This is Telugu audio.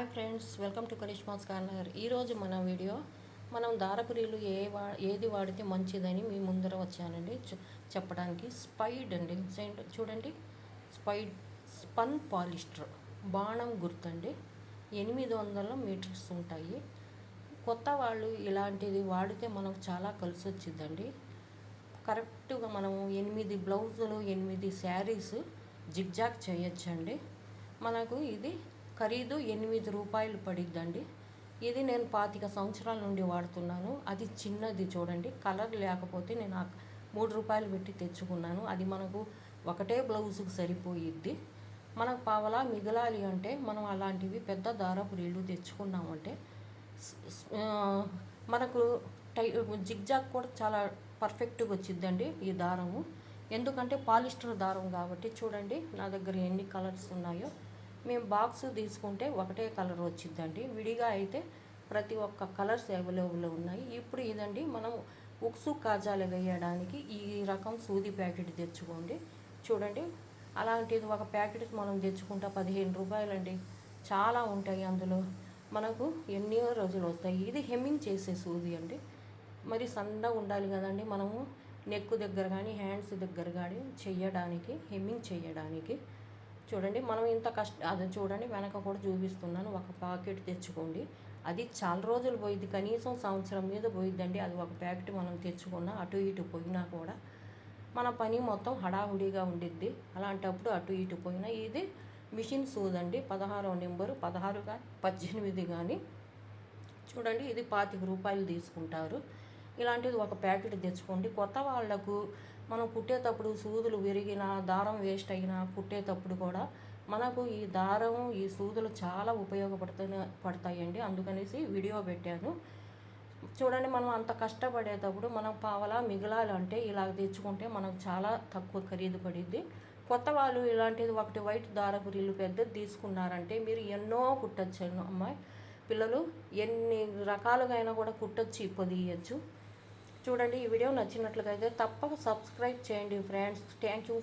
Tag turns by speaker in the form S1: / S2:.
S1: Hi friends welcome to Karishma's corner. ఈరోజు మన వీడియో మనం దారపురీలు ఏ వా ఏది వాడితే మంచిదని మీ ముందర వచ్చానండి. చెప్పడానికి స్పైడ్ అండి. చూడండి. స్పైడ్ స్పన్ పాలిస్టర్. బాణం గుర్తండి. ఎనిమిది వందల మీటర్స్ ఉంటాయి. కొత్త వాళ్ళు ఇలాంటిది వాడితే మనకు చాలా కలిసి వచ్చిందండి కరెక్ట్గా మనం ఎనిమిది బ్లౌజులు ఎనిమిది శారీస్ జిగ్జాగ్ చేయొచ్చండి. మనకు ఇది ఖరీదు ఎనిమిది రూపాయలు పడిద్దండి. ఇది నేను పాతిక సంవత్సరాల నుండి వాడుతున్నాను. అది చిన్నది చూడండి. కలర్ లేకపోతే నేను ఆ మూడు రూపాయలు పెట్టి తెచ్చుకున్నాను. అది మనకు ఒకటే బ్లౌజుకు సరిపోయిద్ది. మనకు పావలా మిగలాలి అంటే మనం అలాంటివి పెద్ద దారపు రీళ్ళు తెచ్చుకున్నామంటే మనకు టై జిగ్జాగ్ కూడా చాలా పర్ఫెక్ట్గా వచ్చిద్దండి ఈ దారము. ఎందుకంటే పాలిస్టర్ దారం కాబట్టి చూడండి నా దగ్గర ఎన్ని కలర్స్ ఉన్నాయో. మేము బాక్స్ తీసుకుంటే ఒకటే కలర్ వచ్చిద్దండి విడిగా అయితే ప్రతి ఒక్క కలర్స్ అవైలబుల్ ఉన్నాయి. ఇప్పుడు ఇదండి మనం ఉక్సు కాజాలు వేయడానికి ఈ రకం సూది ప్యాకెట్ తెచ్చుకోండి. చూడండి అలాంటిది ఒక ప్యాకెట్ మనం తెచ్చుకుంటా పదిహేను రూపాయలండి. చాలా ఉంటాయి అందులో. మనకు ఎన్నో రోజులు వస్తాయి. ఇది హెమ్మింగ్ చేసే సూది అండి. మరి సన్నగా ఉండాలి కదండి మనము నెక్ దగ్గర కానీ హ్యాండ్స్ దగ్గర కానీ చేయడానికి హెమ్మింగ్ చేయడానికి చూడండి మనం ఇంత కష్ట అది చూడండి వెనక కూడా చూపిస్తున్నాను ఒక ప్యాకెట్ తెచ్చుకోండి. అది చాలా రోజులు పోయిద్ది కనీసం సంవత్సరం మీద పోయిద్దండి. అది ఒక ప్యాకెట్ మనం తెచ్చుకున్నా అటు ఇటు పోయినా కూడా మన పని మొత్తం హడాహుడిగా ఉండిద్ది. అలాంటప్పుడు అటు ఇటు పోయినా ఇది మిషన్ సూదండి పదహారో నెంబరు పదహారు కానీ పద్దెనిమిది కానీ చూడండి ఇది పాతిక రూపాయలు తీసుకుంటారు. ఇలాంటిది ఒక ప్యాకెట్ తెచ్చుకోండి. కొత్త వాళ్ళకు మనం కుట్టేటప్పుడు సూదులు విరిగినా దారం వేస్ట్ అయినా కుట్టేటప్పుడు కూడా మనకు ఈ దారం ఈ సూదులు చాలా ఉపయోగపడుతున్న పడతాయండి. అందుకనేసి వీడియో పెట్టాను. చూడండి మనం అంత కష్టపడేటప్పుడు మనం పావలా మిగలాలంటే ఇలా తెచ్చుకుంటే మనకు చాలా తక్కువ ఖరీదు పడిద్ది కొత్త వాళ్ళు ఇలాంటిది ఒకటి వైట్ దారపు రీలు పెద్దది తీసుకున్నారంటే మీరు ఎన్నో కుట్టచ్చు అమ్మాయి. పిల్లలు ఎన్ని రకాలుగా అయినా కూడా కుట్టొచ్చు పొదియచ్చు చూడండి ఈ వీడియో నచ్చినట్లుగా అయితే తప్పక సబ్స్క్రైబ్ చేయండి ఫ్రెండ్స్. Thank you